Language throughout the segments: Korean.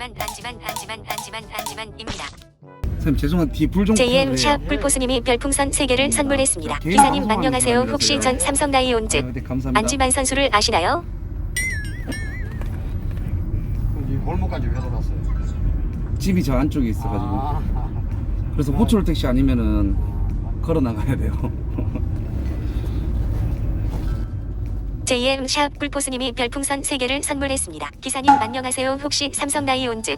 안지만 안지만 안지만 안지만 안지만입니다. 선생님 죄송한 뒤에 불좀 JM 샵 불포스님이 별풍선 3개를 선물했습니다. 개인 기사님 안녕하세요. 거 혹시? 전 삼성 나이온즈 네, 감사합니다. 안지만 선수를 아시나요? 이 골목까지 왜 돌았어요? 집이 저 안쪽에 있어가지고 아, 그래서 호출 택시 아니면은 걸어 나가야 돼요. JM 샵 불포스님이 별풍선 3개를 선물했습니다. 기사님 안녕하세요. 혹시 삼성 나이온즈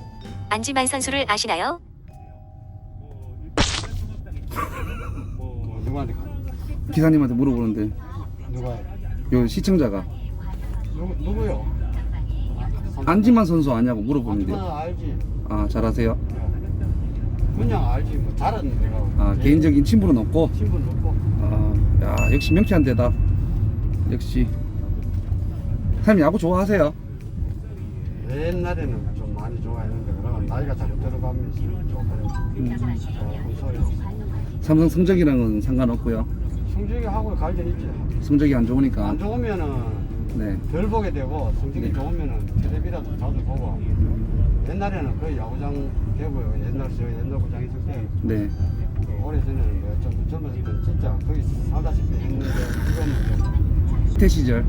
안지만 선수를 아시나요? 뭐 누구한테 가? 기사님한테 물어보는데 누가? 요 시청자가 누구 누구요? 안지만 선수 아냐고 물어보는데 안지만 알지. 아 잘하세요? 그냥 알지. 뭐 잘하는 내가. 아 개인적인 친분은 없고 친분 없고. 아, 야 역시 명쾌한 대답 역시 사장님 야구 좋아하세요? 옛날에는 좀 많이 좋아했는데 그러면 나이가 자꾸 들어가면서 조금 조금. 삼성 성적이랑은 상관없고요 성적이 하고 관련 있지. 성적이 안 좋으니까 안 좋으면은 네 덜 보게 되고 성적이 네. 좋으면은 텔레비라도 자주 보고. 옛날에는 거의 야구장 대고요. 옛날 저 옛날 구장 있을 때 네. 오래전에는 뭐좀 젊었을 때 진짜 거의 살다시피 했는데 지금은 좀 태 시절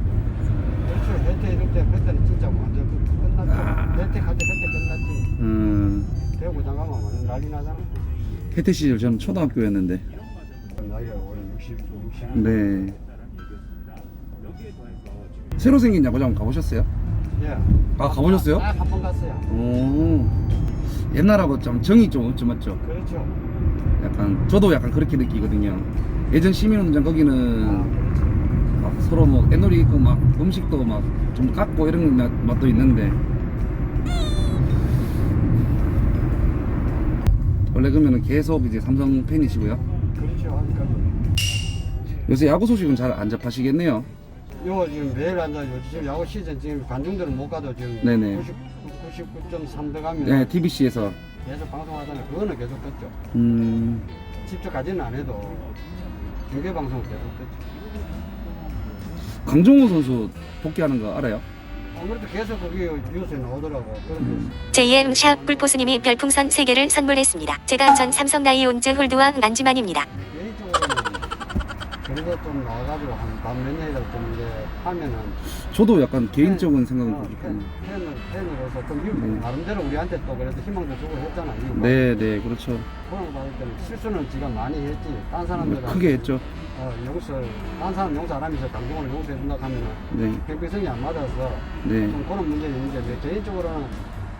그렇죠 혜태 이럴 때 그때는 진짜 완전 그- 끝났죠 아. 혜택 할때 그때 끝났지 음, 대구 장 가면 완전 난리 나잖아 혜태 시절 저는 초등학교였는데 나이가 올해 60, 60 네 새로 생긴 야구장 가보셨어요? 예. 아, 가보셨어요? 한번 갔어요 오 옛날하고 좀 정이 좀 맞죠? 그렇죠 약간 저도 약간 그렇게 느끼거든요 예전 시민운동장 거기는 아, 그렇죠. 막 서로 뭐 애놀이 있고 막 음식도 막 좀 깎고 이런 맛- 맛도 있는데. 원래 그러면은 계속 이제 삼성 팬이시고요? 그렇죠 아직까지 요새 야구 소식은 잘 안 접하시겠네요. 요 지금 매일 앉아 요 지금 야구 시즌 지금 관중들은 못 가도 지금 네네. 99.3 들어가면 네 TBC에서. 계속 방송하잖아요. 그거는 계속 듣죠. 음. 직접 가지는 안 해도 중계 방송 계속 듣죠 강정호 선수 복귀하는 거 알아요? 아무래도 계속 거기 뉴스에 나오더라고. 그런데 음. JM 샵 불포스님이 별풍선 3개를 선물했습니다. 제가 전 삼성 나이온즈 홀드왕 안지만입니다. 개인적으로는 그래도 좀 나와가지고 한밤몇 년이라도 좀 이제 하면은 저도 약간 개인적인 생각은 어, 그렇고 팬, 팬을, 팬으로서 좀 이거 네. 나름대로 우리한테 또 그래도 희망도 주고 했잖아. 뭐 네, 네, 그렇죠. 그런 거 받을 때는 실수는 지가 많이 했지. 딴 사람들은 크게 했죠. 어, 용서, 딴 사람 용서 안 하면서 강정을 용서해 준다 하면은 네, 평평성이 안 맞아서 네, 좀 그런 문제는 있는데 내 개인적으로는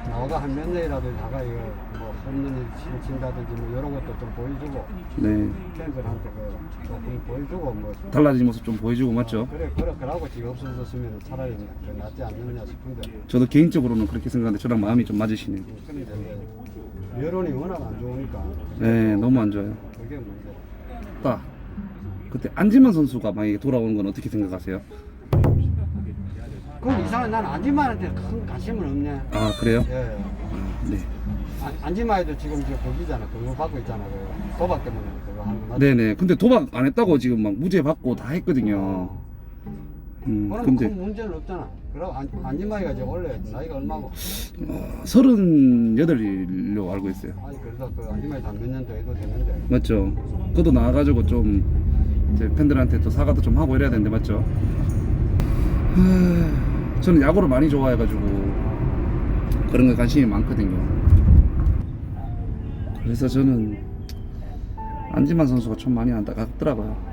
나가 한 몇 년이라도 나가 이거 뭐 홈런을 친- 친다든지 뭐 이런 것도 좀 보여주고 네. 팬들한테 그 조금 보여주고 뭐 달라진 모습 좀 보여주고 맞죠? 그래 그래 그러고 지금 없어졌으면 차라리 더 낫지 않느냐 싶은데 저도 개인적으로는 그렇게 생각하는데 저랑 마음이 좀 맞으시네요. 그런데 이제 여론이 워낙 안 좋으니까 네, 너무 안 좋아요. 그게 문제. 딱 그때 안지만 선수가 만약에 돌아오는 건 어떻게 생각하세요? 그건 이상해 난 안지만한테 큰 관심은 없네. 아 그래요? 예. 아, 네, 안- 안지만에도 지금 저 거기잖아. 그거 받고 있잖아. 그 도박 때문에 그거 하는 거? 네네. 근데 도박 안 했다고 지금 막 무죄 받고 다 했거든요. 음, 그럼 근데 큰 문제는 없잖아. 그럼 안, 안지만이가 이제 원래 나이가 얼마고? 어, 38일로 알고 있어요. 아니 그래서 그 안지만이 다몇년더 해도 되는데. 맞죠? 그도 나와가지고 좀 이제 팬들한테 또 사과도 좀 하고 이래야 되는데 맞죠? 하, 저는 야구를 많이 좋아해가지고 그런 거 관심이 많거든요. 그래서 저는 안지만 선수가 좀 많이 안타깝더라고요.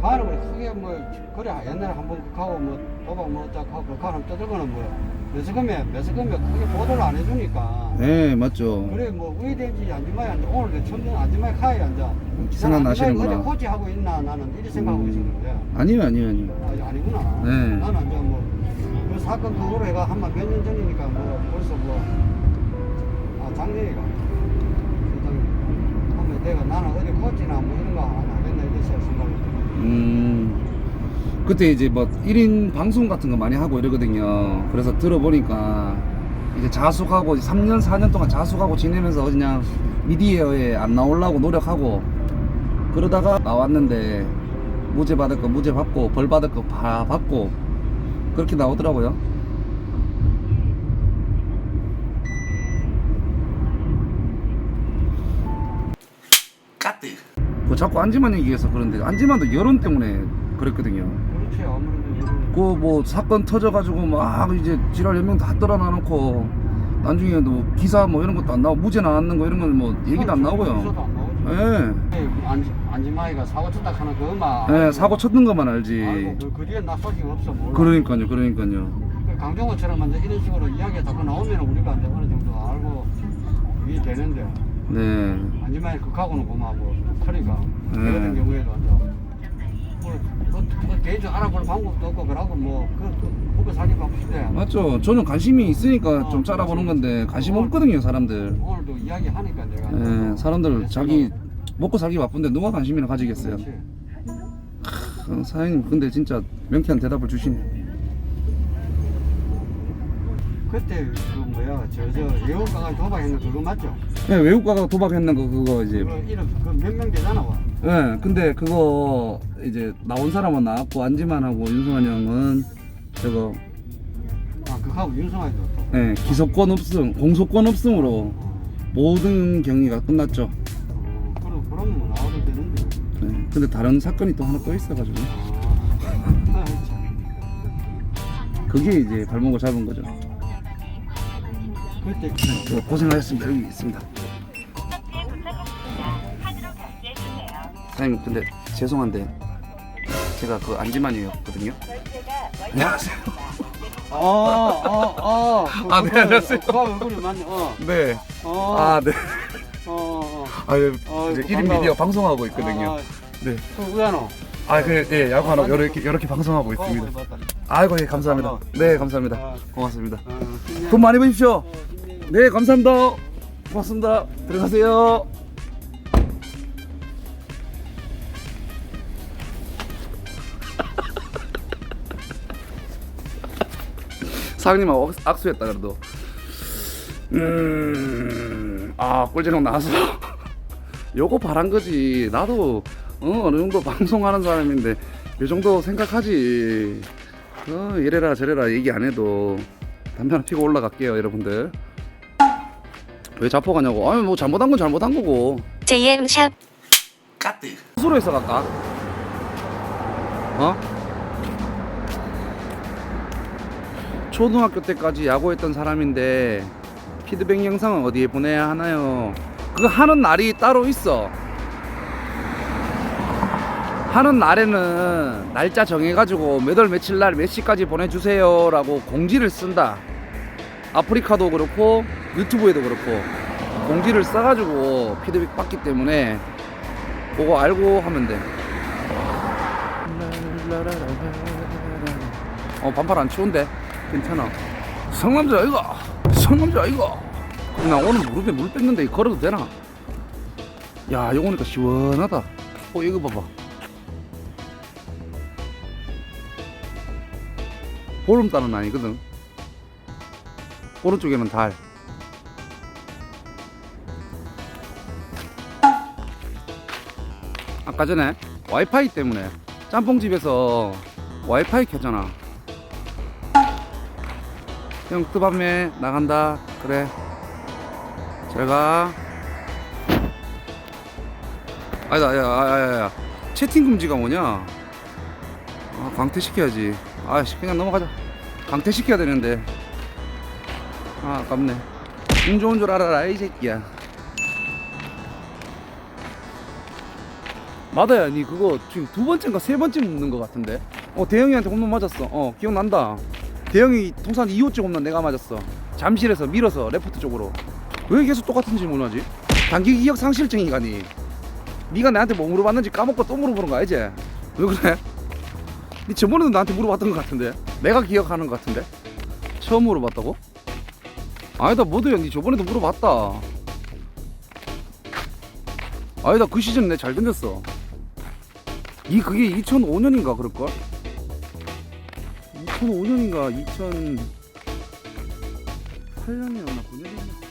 가는 거 크게 뭐 그래 옛날에 한번 극하고 뭐 도박 뭐 어쩌고 하고 극하는 떠들고는 뭐 매스컴에 매스컴에 크게 보도를 안 해주니까. 네, 맞죠. 그래 뭐 의대인지 안지마이 앉아 오늘 처음 듣는 안지마이 카에 앉아. 생각나시는구나. 어디 코치 하고 있나 나는 이렇게 생각하고 음. 있었는데. 아니요, 아니요, 아니요. 아, 아니구나. 네. 나는 이제 뭐그 사건 그 후로 해가 한몇 년 전이니까 뭐 벌써 뭐아 작년이가 한번 내가 나는 어디 코치나 뭐 이런 거 안 하겠나 이렇게 생각을 음, 그때 이제 뭐 1인 방송 같은 거 많이 하고 이러거든요. 그래서 들어보니까 이제 자숙하고 3년, 4년 동안 자숙하고 지내면서 그냥 미디어에 안 나오려고 노력하고 그러다가 나왔는데 무죄 받을 거 무죄 받고 벌 받을 거 다 받고 그렇게 나오더라고요. 까뜨. 자꾸 안지만 얘기해서 그런데 안지만도 여론 때문에 그랬거든요. 그렇지 아무래도 이런 그뭐 사건 터져가지고 막 이제 지랄 연명 다 떨어놔놓고 나중에 도 기사 뭐 이런 것도 안 나오고 무죄 나왔는 거 이런 건 뭐 얘기도 안 나오고요. 기사도 안. 예. 예. 안지 안지마이가 사고 쳤다 하는 그만. 예, 사고 쳤는 것만 알지. 아이고 그, 그 뒤에 나 소식 없어 몰라. 그러니까요, 그러니까요. 그 강정호처럼 이제 이런 식으로 이야기가 자꾸 나오면 우리가 이제 어느 정도 알고 이해 되는데 네. 안지마이 극하고는 고마고 크니까 네. 그 같은 경우에도 이제 뭐, 뭐, 뭐 개인적으로 알아볼 방법도 없고 그러고 뭐그 그, 먹고 살기 바쁘신데 맞죠. 저는 관심이 있으니까 좀 어, 짜라보는 그렇지. 건데 관심 없거든요, 사람들. 오늘도 이야기하니까 내가 예, 사람들 자기 먹고 살기 바쁜데 누가 관심이나 가지겠어요. 어, 사장님 근데 진짜 명쾌한 대답을 주시네. 그때 그 뭐야 저저 예원가가 도박했는 그거 맞죠? 예, 외국 가가 도박했는 거 그거 이제 그거 이름 그몇 명 되잖아 와. 예, 근데 그거 이제 나온 사람은 나왔고 안지만하고 윤승환 형은 저거 아 그하고 윤성아도 또. 예, 기소권 없음, 공소권 없음으로 어, 모든 경위가 끝났죠. 어, 그럼 그러면 뭐 나와도 되는데. 예, 근데 다른 사건이 또 하나 또 있어가지고 아, 참. 그게 이제 발목을 잡은 거죠. 저 고생하셨습니다. 여기 있습니다. 사장님 근데 죄송한데 제가 그 안지만이었거든요. 안녕하세요. 아, 아, 아. 아, 네, 안녕하세요. 그 얼굴이 맞네. 어. 네. 어. 아 네. 어. 어. 아 예, 아이고, 이제 1인 반가워. 미디어 방송하고 있거든요. 아, 네. 그 우야노. 아, 그, 예, 야구 하나 이렇게, 이렇게 방송하고 있습니다. 어, 봤다. 아이고, 예, 감사합니다. 반가워. 네, 감사합니다. 아. 고맙습니다. 어. 돈 많이 버십시오. 네, 감사합니다. 고맙습니다. 들어가세요. 사장님하고 악- 악수했다 그래도 음, 아 꿀재롱 나와서 요거 바란 거지 나도 어, 어느 정도 방송하는 사람인데 요 정도 생각하지 어, 이래라 저래라 얘기 안 해도 담배 하나 피고 올라갈게요 여러분들 왜 잡혀가냐고 아니 뭐 잘못한 건 잘못한 거고 JM 샵 까띠 수로에서 갈까? 어? 초등학교 때까지 야구했던 사람인데 피드백 영상은 어디에 보내야 하나요? 그거 하는 날이 따로 있어 하는 날에는 날짜 정해가지고 몇 월 며칠 날 몇 시까지 보내주세요 라고 공지를 쓴다 아프리카도 그렇고 유튜브에도 그렇고 공지를 써가지고 피드백 받기 때문에 그거 알고 하면 돼. 어 반팔 안 추운데 괜찮아. 성남자 이거 성남자 이거. 나 오늘 무릎에 물 뺐는데 걸어도 되나? 야 이거 보니까 시원하다. 어 이거 봐봐. 보름달은 아니거든. 오른쪽에는 달. 아까 전에 와이파이 때문에 짬뽕집에서 와이파이 켰잖아. 형 뜨밤에 나간다. 그래. 잘가. 아니다, 야, 야, 야, 야. 채팅 금지가 뭐냐? 아, 강퇴 시켜야지. 아씨, 그냥 넘어가자. 강퇴 시켜야 되는데. 아, 아깝네. 운 좋은 줄 알아라, 이 새끼야. 마다야 니 그거 지금 두 번째인가 세 번째 묻는 거 같은데. 어 대영이한테 홈런 맞았어. 어 기억난다. 대영이 통산 2호째 홈런 내가 맞았어. 잠실에서 밀어서 레프트 쪽으로. 왜 계속 똑같은 질문을 하지? 단기 기억 상실증이가니? 니가 나한테 뭐 물어봤는지 까먹고 또 물어보는 거 알지 왜 그래? 니 저번에도 나한테 물어봤던 것 같은데. 내가 기억하는 것 같은데? 처음 물어봤다고? 아니다 뭐도야 니 저번에도 물어봤다. 아니다 그 시즌 내 잘 던졌어 이 그게 2005년인가 그럴걸? 2005년인가 2008년이었나 9년이었나